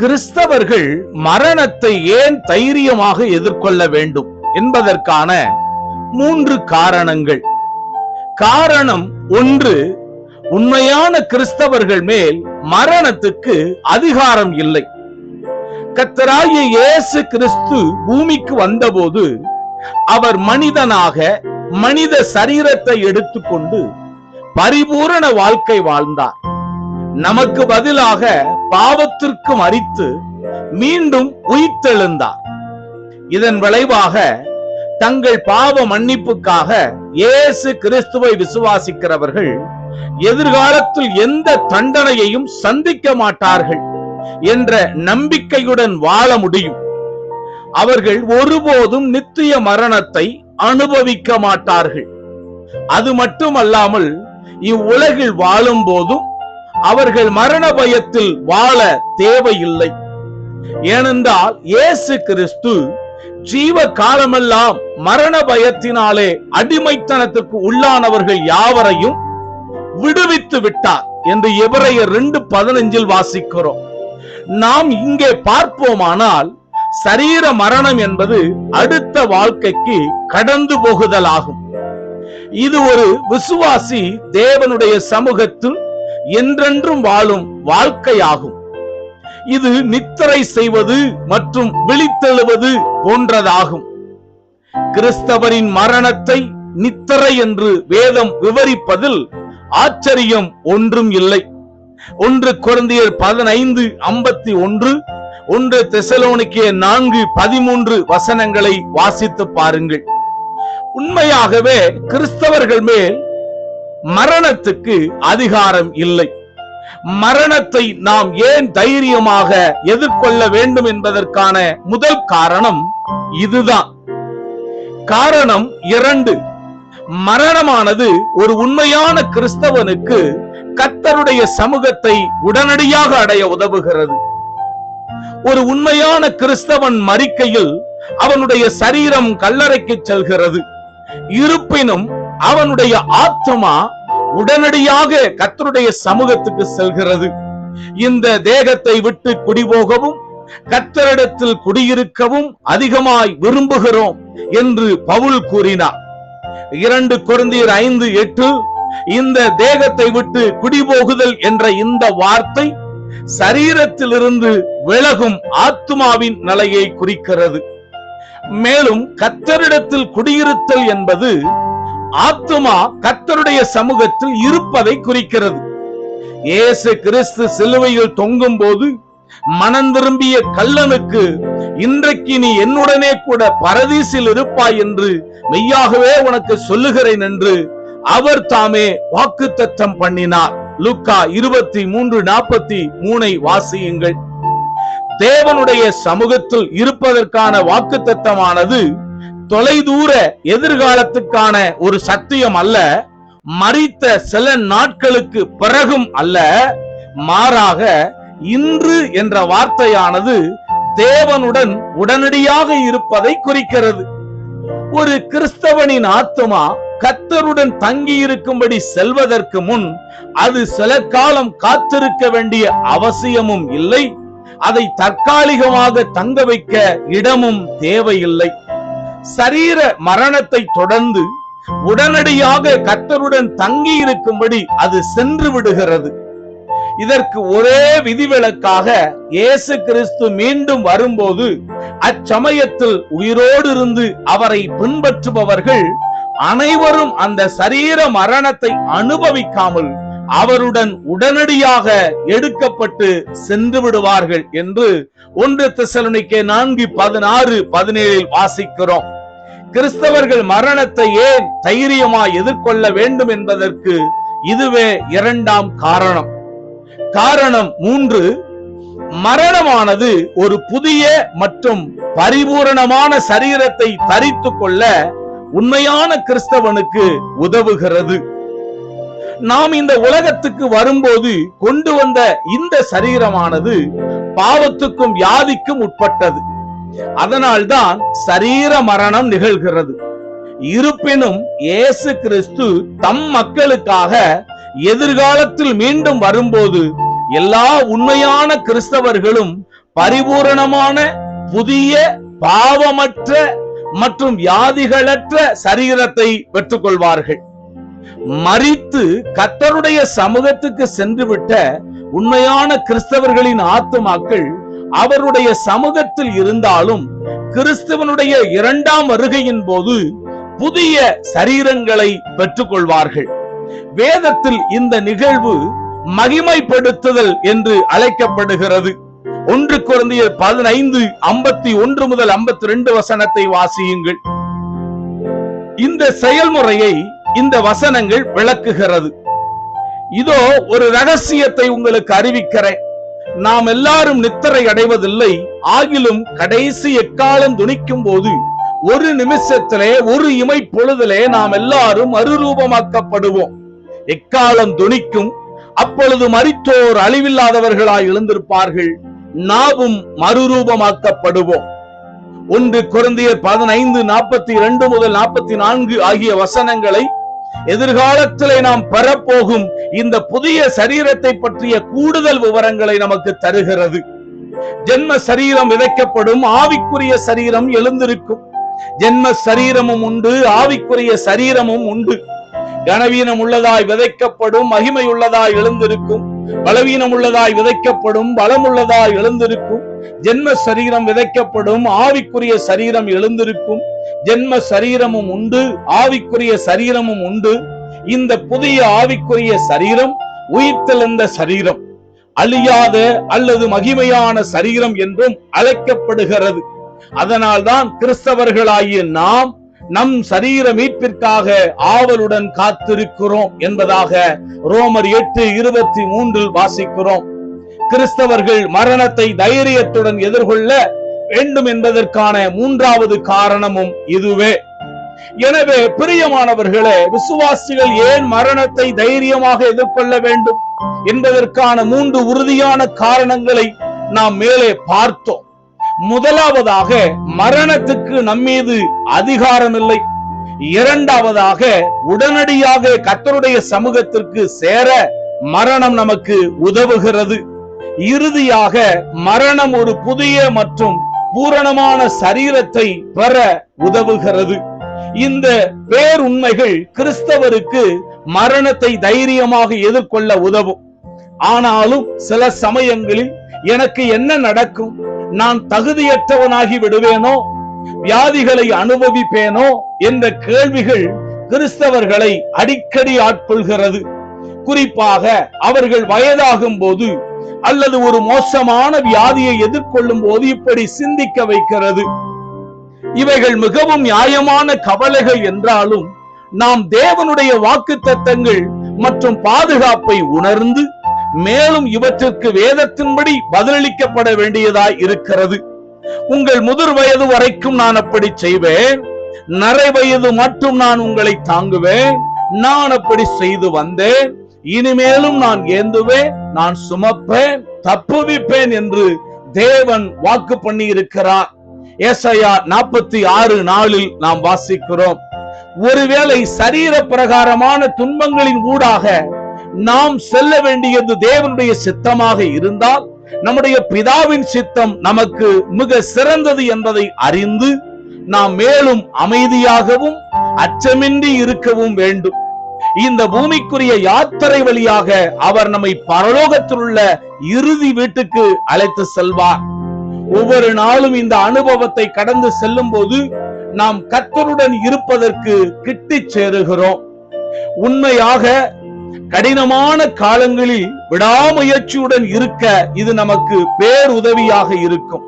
கிறிஸ்தவர்கள் மரணத்தை ஏன் தைரியமாக எதிர்கொள்ள வேண்டும் என்பதற்கான மூன்று காரணங்கள். காரணம் ஒன்று உண்மையான கிறிஸ்தவர்கள் மேல் மரணத்துக்கு அதிகாரம் இல்லை. கத்தராய இயேசு கிறிஸ்து பூமிக்கு வந்தபோது அவர் மனிதனாக மனித சரீரத்தை எடுத்துக்கொண்டு பரிபூரண வாழ்க்கை வாழ்ந்தார். நமக்கு பதிலாக பாவத்திற்கு மறித்து மீண்டும் உயிர்த்தெழுந்தார். இதன் விளைவாக தங்கள் பாவ மன்னிப்புக்காக இயேசு கிறிஸ்துவை விசுவாசிக்கிறவர்கள் எதிர்காலத்தில் எந்த தண்டனையையும் சந்திக்க மாட்டார்கள் என்ற நம்பிக்கையுடன் வாழ முடியும். அவர்கள் ஒருபோதும் நித்திய மரணத்தை அனுபவிக்க மாட்டார்கள். அது மட்டுமல்லாமல் இவ்வுலகில் வாழும் போதும் அவர்கள் மரண பயத்தில் வாழ தேவையில்லை. ஏனென்றால் இயேசு கிறிஸ்து ஜீவ காலமெல்லாம் மரண பயத்தினாலே அடிமைத்தனத்துக்கு உள்ளானவர்கள் யாவரையும் விடுவித்து விட்டார் என்று எபிரையர் ரெண்டு பதினஞ்சில் வாசிக்கிறோம். நாம் இங்கே பார்ப்போமானால் சரீர மரணம் என்பது அடுத்த வாழ்க்கைக்கு கடந்து போகுதலாகும். இது ஒரு விசுவாசி தேவனுடைய சமூகத்தில் என்றென்றும் வாழும் வாழ்க்கையாகும். இது நித்திரை செய்வது மற்றும் விழித்தெழுவது போன்றதாகும். கிறிஸ்தவரின் மரணத்தை நித்திரை என்று வேதம் விவரிப்பதில் ஆச்சரியம் ஒன்றும் இல்லை. ஒன்று குழந்தையர் பதினைந்து ஐம்பத்தி ஒன்று ஒன்று தெசலோனிக்கே நான்கு பதிமூன்று வசனங்களை வாசித்து பாருங்கள். உண்மையாகவே கிறிஸ்தவர்கள் மேல் மரணத்துக்கு அதிகாரம் இல்லை. மரணத்தை நாம் ஏன் தைரியமாக எதிர்கொள்ள வேண்டும் என்பதற்கான முதல் காரணம் இதுதான். காரணம் இரண்டு. மரணமானது ஒரு உண்மையான கிறிஸ்தவனுக்கு கத்தருடைய சமூகத்தை உடனடியாக அடைய உதவுகிறது. ஒரு உண்மையான கிறிஸ்தவன் மறிக்கையில் அவனுடைய சரீரம் கல்லறைக்கு செல்கிறது. இருப்பினும் அவனுடைய ஆத்மா உடனடியாக கத்தருடைய சமூகத்துக்கு செல்கிறது. இந்த தேகத்தை விட்டு குடிபோகவும் கத்தரிடத்தில் குடியிருக்கவும் அதிகமாய் விரும்புகிறோம் என்று பவுல் கூறினார். இரண்டு குழந்தையர் ஐந்து எட்டு இந்த தேகத்தை விட்டு குடிபோகுதல் என்ற இந்த வார்த்தை சரீரத்திலிருந்து விலகும் ஆத்மாவின் நிலையை குறிக்கிறது. மேலும் கத்தரிடத்தில் குடியிருத்தல் என்பது ஆத்மா கத்தருடைய சமூகத்தில் இருப்பதை குறிக்கிறது. இயேசு கிறிஸ்து சிலுவையில் தொங்கும் போது மனம் திரும்பிய கல்லனுக்கு இன்றைக்கு நீ என்னுடனே கூட பரதீசில் இருப்பாய் என்று மெய்யாகவே உனக்கு சொல்லுகிறேன் என்று அவர் தாமே வாக்கு தத்தம் பண்ணினார். லுக்கா இருபத்தி மூன்று நாற்பத்தி மூனை வாசியுங்கள். தேவனுடைய சமூகத்தில் இருப்பதற்கான வாக்குத்தத்தமானது தொலைதூர எதிர்காலத்துக்கான ஒரு சத்தியம் அல்ல. மறித்த சில நாட்களுக்கு பிறகும் அல்ல. மாறாக இன்று என்ற வார்த்தையானது தேவனுடன் உடனடியாக இருப்பதை குறிக்கிறது. ஒரு கிறிஸ்தவனின் ஆத்மா கத்தருடன் தங்கி இருக்கும்படி செல்வதற்கு முன் அது சில காலம் காத்திருக்க வேண்டிய அவசியமும் இல்லை. அதை தற்காலிகமாக தங்க வைக்க இடமும் தேவையில்லை. சரீர மரணத்தை தொடர்ந்து உடனடியாக கத்தருடன் தங்கி இருக்கும்படி அது சென்று விடுகிறது. இதற்கு ஒரே விதிவிலக்காக இயேசு கிறிஸ்து மீண்டும் வரும்போது அச்சமயத்தில் உயிரோடு இருந்து அவரை பின்பற்றுபவர்கள் அனைவரும் அந்த சரீர மரணத்தை அனுபவிக்காமல் அவருடன் உடனடியாக எடுக்கப்பட்டு சென்று விடுவார்கள் என்று ஒன்று திசலனிக்கே நான்கு பதினாறு பதினேழில் வாசிக்கிறோம். கிறிஸ்தவர்கள் மரணத்தை ஏன் தைரியமாய் எதிர்கொள்ள வேண்டும் என்பதற்கு இதுவே இரண்டாம் காரணம். காரணம் மூன்று மரணமானது ஒரு புதிய மற்றும் பரிபூரணமான சரீரத்தை தரித்து கொள்ள உண்மையான கிறிஸ்தவனுக்கு உதவுகிறது. நாம் இந்த உலகத்துக்கு வரும்போது கொண்டு வந்த இந்த சரீரமானது பாவத்துக்கும் வியாதிக்கும் உட்பட்டது. அதனால்தான் சரீர மரணம் நிகழ்கிறது. இருப்பினும் இயேசு கிறிஸ்து தம் மக்களுக்காக எதிர்காலத்தில் மீண்டும் வரும்போது எல்லா உண்மையான கிறிஸ்தவர்களும் பரிபூரணமான புதிய பாவமற்ற மற்றும் வியாதிகளற்ற சரீரத்தை பெற்றுக்கொள்வார்கள். மறித்து கத்தருடைய சமூகத்துக்கு சென்றுவிட்ட உண்மையான கிறிஸ்தவர்களின் ஆத்துமாக்கள் அவருடைய சமூகத்தில் இருந்தாலும் கிறிஸ்தவனுடைய இரண்டாம் வருகையின் போது புதிய சரீரங்களை பெற்றுக்கொள்வார்கள். வேதத்தில் இந்த நிகழ்வு மகிமைப்படுத்துதல் என்று அழைக்கப்படுகிறது. ஒன்று குழந்தைய பதினைந்து ஐம்பத்தி ஒன்று முதல் ஐம்பத்தி ரெண்டு வசனத்தை வாசியுங்கள். இந்த செயல்முறையை இந்த வசனங்கள் விளக்குகிறது. இதோ ஒரு ரகசியத்தை உங்களுக்கு அறிவிக்கிறேன். நாம் எல்லாரும் நித்திரை அடைவதில்லை. ஆகிலும் கடைசி எக்காலம் துணிக்கும் போது ஒரு நிமிஷத்திலே ஒரு இமை பொழுதிலே நாம் எல்லாரும் அருரூபமாக்கப்படுவோம் எக்காலம் துணிக்கும் அப்பொழுது மறித்தோர் அழிவில்லாதவர்களாய் எழுந்திருப்பார்கள். நாவும் மறுரூபமாக்கப்படுவோம். ஒன்று குழந்தையர் பதினைந்து நாற்பத்தி இரண்டு முதல் நாற்பத்தி நான்கு ஆகிய வசனங்களை எதிர்காலத்திலே நாம் பெறப்போகும் இந்த புதிய சரீரத்தை பற்றிய கூடுதல் விவரங்களை நமக்கு தருகிறது. ஜென்ம சரீரம் விதைக்கப்படும் ஆவிக்குரிய சரீரம் எழுந்திருக்கும். ஜென்ம சரீரமும் உண்டு ஆவிக்குரிய சரீரமும் உண்டு. கனவீனம் உள்ளதாய் விதைக்கப்படும் மகிமை உள்ளதாய் எழுந்திருக்கும். பலவீனம் உள்ளதாய் விதைக்கப்படும் பலம் உள்ளதாய் எழுந்திருக்கும். ஜென்ம சரீரம் விதைக்கப்படும் ஆவிக்குரிய சரீரம் எழுந்திருக்கும். ஜென்ம சரீரமும் உண்டு ஆவிக்குரிய சரீரமும் உண்டு. இந்த புதிய ஆவிக்குரிய சரீரம் உயிர்த்தெழுந்த சரீரம். அழியாத அல்லது மகிமையான சரீரம் என்றும் அழைக்கப்படுகிறது. அதனால்தான் கிறிஸ்தவர்களாகிய நாம் நம் சரீர மீட்பிற்காக ஆவலுடன் காத்திருக்கிறோம் என்பதாக ரோமர் எட்டு இருபத்தி மூன்றில் வாசிக்கிறோம். கிறிஸ்தவர்கள் மரணத்தை தைரியத்துடன் எதிர்கொள்ள வேண்டும் என்பதற்கான மூன்றாவது காரணமும் இதுவே. எனவே பிரியமானவர்களே விசுவாசிகள் ஏன் மரணத்தை தைரியமாக எதிர்கொள்ள வேண்டும் என்பதற்கான மூன்று உறுதியான காரணங்களை நாம் மேலே பார்த்தோம். முதலாவதாக மரணத்துக்கு நம்மீது அதிகாரம் இல்லை இரண்டாவதாக உடனடியாக கத்தருடைய சமூகத்திற்கு சேர மரணம் நமக்கு உதவுகிறது. இறுதியாக மரணம் ஒரு புதிய மற்றும் பூரணமான சரீரத்தை பெற உதவுகிறது. இந்த பேருண்மைகள் கிறிஸ்தவருக்கு மரணத்தை தைரியமாக எதிர்கொள்ள உதவும். ஆனாலும் சில சமயங்களில் எனக்கு என்ன நடக்கும்? நான் தகுதியற்றவனாகி விடுவேனோ? வியாதிகளை அனுபவிப்பேனோ? என்ற கேள்விகள் கிறிஸ்தவர்களை அடிக்கடி ஆட்கொள்கிறது. குறிப்பாக அவர்கள் வயதாகும் போது அல்லது ஒரு மோசமான வியாதியை எதிர்கொள்ளும் போது இப்படி சிந்திக்க வைக்கிறது. இவைகள் மிகவும் நியாயமான கவலைகள் என்றாலும் நாம் தேவனுடைய வாக்கு தத்தங்கள் மற்றும் பாதுகாப்பை உணர்ந்து மேலும் இவற்றிற்கு வேதத்தின்படி பதிலளிக்கப்பட வேண்டியதாய் இருக்கிறது. உங்கள் முதிர் வயது வரைக்கும் நான் அப்படி செய்வேன். நரை வயது மட்டும் நான் உங்களை தாங்குவேன். நான் அப்படி செய்து வந்தேன். இனிமேலும் நான் ஏந்துவேன் நான் சுமப்பேன் தப்புவிப்பேன் என்று தேவன் வாக்கு பண்ணி இருக்கிறார் ஏசையா நாற்பத்தி ஆறு நாளில் நாம் வாசிக்கிறோம். ஒருவேளை சரீர பிரகாரமான துன்பங்களின் ஊடாக நாம் செல்ல வேண்டியது தேவனுடைய சித்தமாக இருந்தால் நம்முடைய பிதாவின் சித்தம் நமக்கு மிக சிறந்தது என்பதை அறிந்து நாம் மேலும் அமைதியாகவும் அச்சமின்றி இருக்கவும் வேண்டும். இந்த பூமிக்குரிய யாத்திரை வழியாக அவர் நம்மை பரலோகத்தில் உள்ள இறுதி வீட்டுக்கு அழைத்து செல்வார். ஒவ்வொரு நாளும் இந்த அனுபவத்தை கடந்து செல்லும் போது நாம் கத்தருடன் இருப்பதற்கு கிட்டி சேருகிறோம். உண்மையாக கடினமான காலங்களில் விடாமுயற்சியுடன் இருக்க இது நமக்கு பேருதவியாக இருக்கும்.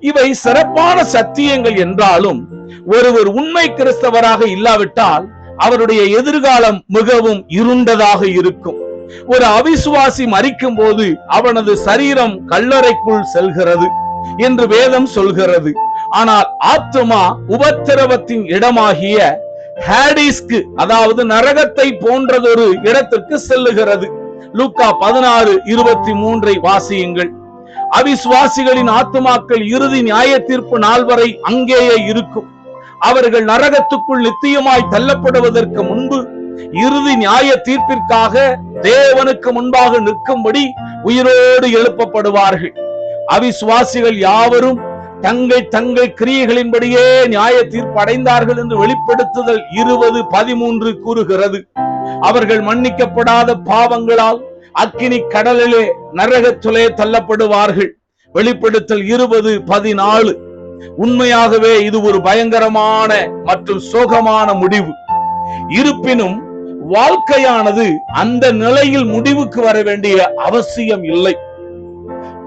இவை சிறப்பான சத்தியங்கள் என்றாலும் ஒருவர் உண்மை கிறிஸ்தவராக இல்லாவிட்டால் அவருடைய எதிர்காலம் மிகவும் இருண்டதாக இருக்கும். ஒரு அவிசுவாசி மறிக்கும் போது அவனது சரீரம் கல்லறைக்குள் செல்கிறது என்று வேதம் சொல்கிறது. ஆனால் ஆத்மா உபத்திரவத்தின் இடமாகிய ஹேடிஸ்க்கு அதாவது நரகத்தை போன்றதொரு இடத்திற்கு செல்லுகிறது. லூக்கா பதினாறு இருபத்தி மூன்றை வாசியுங்கள். அவிசுவாசிகளின் ஆத்துமாக்கள் இறுதி நியாய தீர்ப்பு நாள் வரை அங்கேயே இருக்கும். அவர்கள் நரகத்துக்குள் நித்தியமாய் தள்ளப்படுவதற்கு முன்பு இறுதி நியாய தீர்ப்பிற்காக தேவனுக்கு முன்பாக நிற்கும்படி உயிரோடு எழுப்பப்படுவார்கள். அவிசுவாசிகள் யாவரும் தங்கள் தங்கள் கிரியைகளின்படியே நியாய தீர்ப்பு அடைந்தார்கள் என்று வெளிப்படுத்துதல் இருபது பதிமூன்று கூறுகிறது. அவர்கள் மன்னிக்கப்படாத பாவங்களால் அக்கினி கடலிலே நரகத்துலே தள்ளப்படுவார்கள். வெளிப்படுத்தல் இருபது பதினாலு. உண்மையாகவே இது ஒரு பயங்கரமான மற்றும் சோகமான முடிவு. இருப்பினும் வாழ்க்கையானது அந்த நிலையில் முடிவுக்கு வர வேண்டிய அவசியம் இல்லை.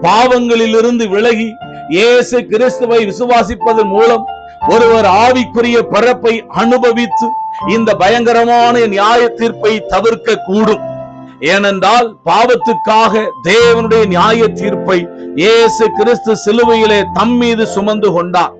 பாவங்களிலிருந்து விலகி இயேசு கிறிஸ்துவை விசுவாசிப்பதன் மூலம் ஒருவர் ஆவிக்குரிய பிறப்பை அனுபவித்து இந்த பயங்கரமான நியாய தீர்ப்பை தவிர்க்க கூடும் ஏனென்றால் பாவத்துக்காக தேவனுடைய நியாய தீர்ப்பை இயேசு கிறிஸ்து சிலுவையிலே தம் மீது சுமந்து கொண்டார்.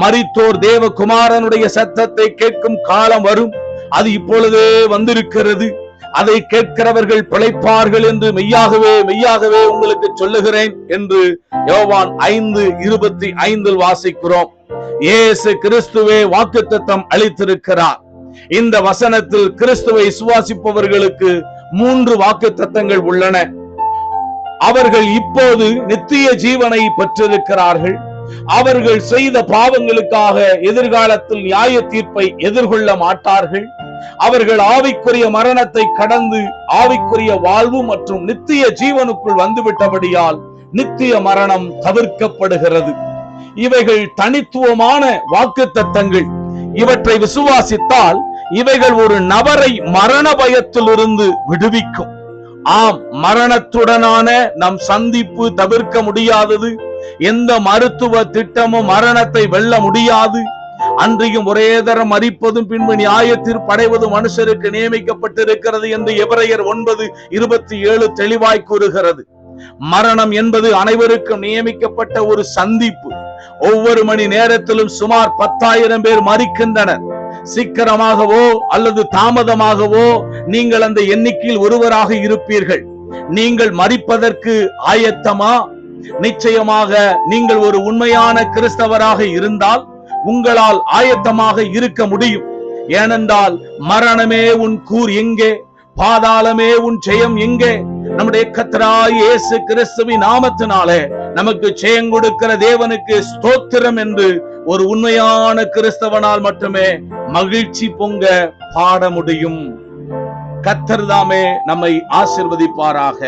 மரித்தோர் தேவகுமாரனுடைய சத்தத்தை கேட்கும் காலம் வரும். அது இப்பொழுதே வந்திருக்கிறது. அதை கேட்கிறவர்கள் பிழைப்பார்கள் என்று மெய்யாகவே மெய்யாகவே உங்களுக்கு சொல்லுகிறேன் என்று யோவான் ஐந்து இருபத்தி ஐந்தில் வாசிக்கிறோம். இயேசு கிறிஸ்துவே வாக்குத்தத்தம் அளித்திருக்கிறார். இந்த வசனத்தில் கிறிஸ்துவை சுவாசிப்பவர்களுக்கு மூன்று வாக்குத்தத்தங்கள் உள்ளன. அவர்கள் இப்போது நித்திய ஜீவனை பெற்றிருக்கிறார்கள். அவர்கள் செய்த பாவங்களுக்காக எதிர்காலத்தில் நியாய தீர்ப்பை எதிர்கொள்ள மாட்டார்கள். அவர்கள் ஆவிக்குரிய மரணத்தை கடந்து ஆவிக்குரிய வாழ்வு மற்றும் நித்திய ஜீவனுக்குள் வந்துவிட்டபடியால் நித்திய மரணம் தவிர்க்கப்படுகிறது. இவைகள் தனித்துவமான வாக்கு தத்தங்கள் இவற்றை விசுவாசித்தால் இவைகள் ஒரு நபரை மரண பயத்திலிருந்து விடுவிக்கும். ஆம் மரணத்துடனான நம் சந்திப்பு தவிர்க்க முடியாதது. எந்த மருத்துவ திட்டமும் மரணத்தை வெல்ல முடியாது. அன்றையும் ஒரே தரம் மறிப்பதும் பின்பு நியாய படைவதும் மனுஷருக்கு நியமிக்கப்பட்டிருக்கிறது என்று எவரையர் ஒன்பது இருபத்தி ஏழு தெளிவாய் கூறுகிறது. மரணம் என்பது அனைவருக்கும் நியமிக்கப்பட்ட ஒரு சந்திப்பு. ஒவ்வொரு மணி நேரத்திலும் சுமார் பத்தாயிரம் பேர் மறிக்கின்றனர் சீக்கிரமாகவோ அல்லது தாமதமாகவோ நீங்கள் அந்த எண்ணிக்கையில் ஒருவராக இருப்பீர்கள். நீங்கள் மறிப்பதற்கு ஆயத்தமா? நிச்சயமாக நீங்கள் ஒரு உண்மையான கிறிஸ்தவராக இருந்தால் உங்களால் ஆயத்தமாக இருக்க முடியும். ஏனென்றால் மரணமே உன் கூர் எங்கே? பாதாளமே உன் ஜெயம் எங்கே? நம்முடைய கத்தராய் இயேசு கிறிஸ்துவின் நாமத்தினாலே நமக்கு ஜெயம் கொடுக்கிற தேவனுக்கு ஸ்தோத்திரம் என்று ஒரு உண்மையான கிறிஸ்தவனால் மட்டுமே மகிழ்ச்சி பொங்க பாட முடியும். கத்தர் தாமே நம்மை ஆசிர்வதிப்பாராக.